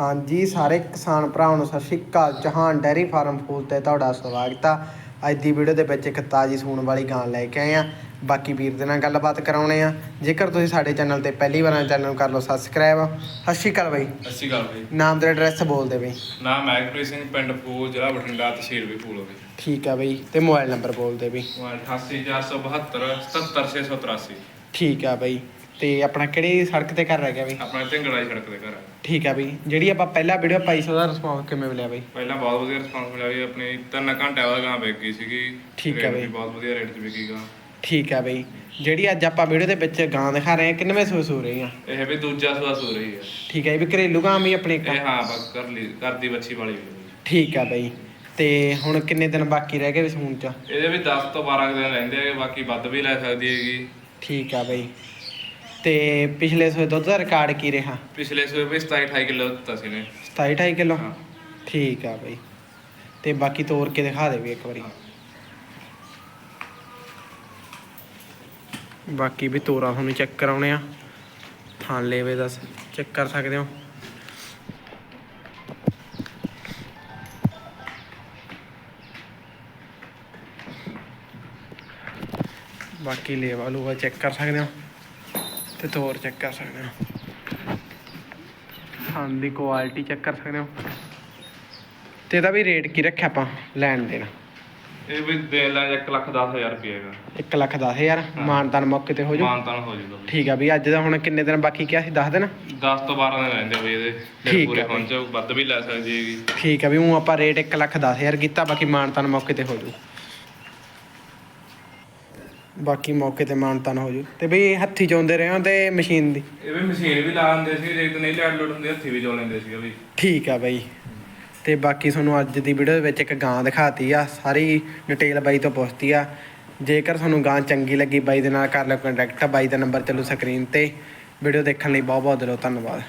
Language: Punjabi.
ਹਾਂਜੀ ਸਾਰੇ ਕਿਸਾਨ ਭਰਾਵਾਂ ਨੂੰ ਸਤਿ ਸ਼੍ਰੀ ਅਕਾਲ। ਚੌਹਾਨ ਡੈਰੀ ਫਾਰਮ ਫੂਲ ਤੇ ਤੁਹਾਡਾ ਸਵਾਗਤ ਆ। ਅੱਜ ਦੀ ਵੀਡੀਓ ਦੇ ਵਿੱਚ ਇੱਕ ਤਾਜੀ ਸੂਣ ਵਾਲੀ ਗਾਂ ਲੈ ਕੇ ਆਏ ਆ। ਬਾਕੀ ਵੀਰ ਦੇ ਨਾਲ ਗੱਲਬਾਤ ਕਰਾਉਣੇ ਆ। ਜੇਕਰ ਤੁਸੀਂ ਸਾਡੇ ਚੈਨਲ ਤੇ ਪਹਿਲੀ ਵਾਰ ਚੈਨਲ ਨੂੰ ਕਰ ਲਓ ਸਬਸਕ੍ਰਾਈਬ। ਸਤਿ ਸ਼੍ਰੀ ਅਕਾਲ ਬਾਈ। ਸਤਿ ਸ਼੍ਰੀ ਅਕਾਲ ਜੀ ਨਾਮ ਤੇ ਐਡਰੈਸ ਬੋਲ ਦੇ ਬਈ। ਨਾਮ ਮੈਗਪ੍ਰੀਤ ਸਿੰਘ ਪਿੰਡ ਫੂਲ ਜ਼ਿਲ੍ਹਾ ਬਠਿੰਡਾ ਤਹਿਸੀਲ ਵੀ ਫੂਲ ਹੋਵੇ ਠੀਕ ਆ ਬਈ। ਤੇ ਮੋਬਾਈਲ ਨੰਬਰ ਬੋਲ ਦੇ ਬਈ। ਮੋਬਾਈਲ 88472 77683 ਠੀਕ ਆ ਬਈ। ਤੇ ਆਪਣਾ ਕਿਹੜੀ ਸੜਕ ਤੇ ਘਰ ਰਹਿ ਗਿਆ ਬਈ ਆਪਣਾ ਢਿੰਗੜਾ ਸੜਕ ਦੇ ਘਰ ਹੈ ਠੀਕ ਆ ਬਈ ਜਿਹੜੀ ਆਪਾਂ ਪਹਿਲਾ ਵੀਡੀਓ ਪਾਈ ਸੀ ਉਹਦਾ ਰਿਸਪੌਂਸ ਕਿਵੇਂ ਮਿਲਿਆ ਬਈ? ਪਹਿਲਾਂ ਬਹੁਤ ਵਧੀਆ ਰਿਸਪਾਂਸ ਮਿਲਿਆ ਵੀ ਆਪਣੀ ਤਿੰਨ ਘੰਟੇ ਬਾਅਦ ਗਾਂ ਵਿਕ ਗਈ ਸੀਗੀ। ਠੀਕ ਹੈ ਬਈ। ਬਹੁਤ ਵਧੀਆ ਰੇਟ 'ਚ ਵਿਕੀ ਗਾਂ। ਠੀਕ ਆ ਬਈ। ਜਿਹੜੀ ਅੱਜ ਆਪਾਂ ਵੀਡੀਓ ਦੇ ਵਿੱਚ ਗਾਂ ਦਿਖਾ ਰਹੇ ਆ ਕਿੰਨਵੇਂ ਸੂਸ ਹੋ ਰਹੀ ਆ? ਇਹ ਵੀ ਦੂਜਾ ਸੂਆ ਸੂ ਰਹੀ ਹੈ ਠੀਕ ਹੈ ਇਹ ਵੀ ਘਰੇਲੂ ਗਾਂ ਵੀ ਆਪਣੀ ਇੱਕ ਇਹ ਹਾਂ ਬਸ ਕਰ ਲਈ ਘਰ ਦੀ ਬੱਚੀ ਵਾਲੀ ਵੀ ਹੈ। ਠੀਕ ਆ ਬਈ। ਤੇ ਹੁਣ ਕਿੰਨੇ ਦਿਨ ਬਾਕੀ ਰਹਿ ਗਏ ਸੂਣ ਚ? ਇਹਦੇ ਵੀ 10 ਤੋਂ 12 ਕੁ ਦਿਨ ਰਹਿੰਦੇ ਹੈਗੇ ਬਾਕੀ ਵੱਧ ਵੀ ਲੈ ਸਕਦੀ ਹੈਗੀ। ਠੀਕ ਆ ਬਈ। ਤੇ ਪਿਛਲੇ ਸੋਏ ਦੁੱਧ ਦਾ ਰਿਕਾਰਡ ਕੀ ਰਿਹਾ? ਪਿਛਲੇ ਸੂਏ ਵੀ 27 28 ਕਿਲੋ ਦਿੱਤਾ ਸੀ ਨੇ 27 28 ਕਿਲੋ? ਹਾਂ। ਠੀਕ ਆ ਬਈ। ਤੇ ਬਾਕੀ ਤੋੜ ਕੇ ਦਿਖਾ ਦੇ ਵੀ ਇੱਕ ਵਾਰੀ। ਬਾਕੀ ਵੀ ਤੋਰਾ ਤੁਹਾਨੂੰ ਚੈੱਕ ਕਰਾਉਣੇ ਆ। ਥਾਂ ਲੈਵੇ ਦਾ ਚੈੱਕ ਕਰ ਸਕਦੇ ਹੋ? ਬਾਕੀ ਲੇਵਾ ਲੂਵਾ ਚੈੱਕ ਕਰ ਸਕਦੇ ਹੋ? ਤੇ ਤੋਰ ਚੈੱਕ ਕਰ ਸਕਦੇ ਹੋ। ਥਾਂ ਦੀ ਕੁਆਲਿਟੀ ਚੈੱਕ ਕਰ ਸਕਦੇ ਹੋ। ਤੇ ਇਹਦਾ ਵੀ ਰੇਟ ਕੀ ਰੱਖਿਆ ਆਪਾਂ ਲੈਣ ਦੇਣ? ਇਹ ਵੀ ਦੇ ਲੈ 1 ਲੱਖ 10 ਹਜ਼ਾਰ ਰੁਪਏ ਹੈਗਾ। 1 ਲੱਖ ਦਸ ਹਜ਼ਾਰ? ਮਾਨਤਾਨ ਮੌਕੇ ਤੇ ਹੋ ਜਾਊ? ਮਾਨਤਾਨ ਹੋ ਜਾਊਗਾ ਠੀਕ ਆ ਵੀ ਅੱਜ ਦਾ ਹੁਣ ਕਿੰਨੇ ਦਿਨ ਬਾਕੀ ਕਿਹਾ ਸੀ? 10 ਦਿਨ? 10 ਤੋਂ 12 ਦਿਨ ਰਹਿੰਦੇ ਆ ਬਈ ਇਹਦੇ। ਫਿਰ ਪੂਰੇ ਬਈ। ਪਹੁੰਚੇ ਵੱਧ ਵੀ ਲੈ ਸਕਦੀ ਹੈਗੀ। ਠੀਕ ਆ ਵੀ ਉਹ ਆਪਾਂ ਰੇਟ 1 ਲੱਖ ਦਸ ਹਜ਼ਾਰ ਕੀਤਾ ਬਾਕੀ ਮਾਨਤਾਨ ਮੌਕੇ ਤੇ ਹੋ ਜਾਊ। ਬਾਕੀ ਮੌਕੇ ਤੇ ਮਾਨਤਾਨ ਹੋ ਜਾਊ ਤੇ ਬਈ ਹੱਥੀ ਚੋਂਦੇ ਰਹੇ ਹੋ ਤੇ ਮਸ਼ੀਨ ਦੀ? ਇਹ ਵੀ ਮਸ਼ੀਨ ਵੀ ਲਾ ਦਿੰਦੇ ਸੀ ਜੇ ਤੇ ਨਹੀਂ ਲੈਟ ਲੋਡ ਹੁੰਦੀ ਹੱਥੀ ਵੀ ਚੋ ਲੈਂਦੇ ਸੀ ਵੀ ਠੀਕ ਆ ਬਾਈ। ਤੇ ਬਾਕੀ ਤੁਹਾਨੂੰ ਅੱਜ ਦੀ ਵੀਡੀਓ ਵਿੱਚ ਇੱਕ ਗਾਂ ਦਿਖਾਤੀ ਆ ਸਾਰੀ ਡਿਟੇਲ ਬਾਈ ਤੋਂ ਪੁੱਛਤੀ ਆ। ਜੇਕਰ ਤੁਹਾਨੂੰ ਗਾਂ ਚੰਗੀ ਲੱਗੀ ਬਾਈ ਦੇ ਨਾਲ ਕਰ ਲਿਓ ਕੰਟੈਕਟ ਬਾਈ ਦਾ ਨੰਬਰ ਚੱਲੂ ਸਕਰੀਨ ਤੇ। ਵੀਡੀਓ ਦੇਖਣ ਲਈ ਬਹੁਤ ਬਹੁਤ ਦਿਲੋਂ ਧੰਨਵਾਦ।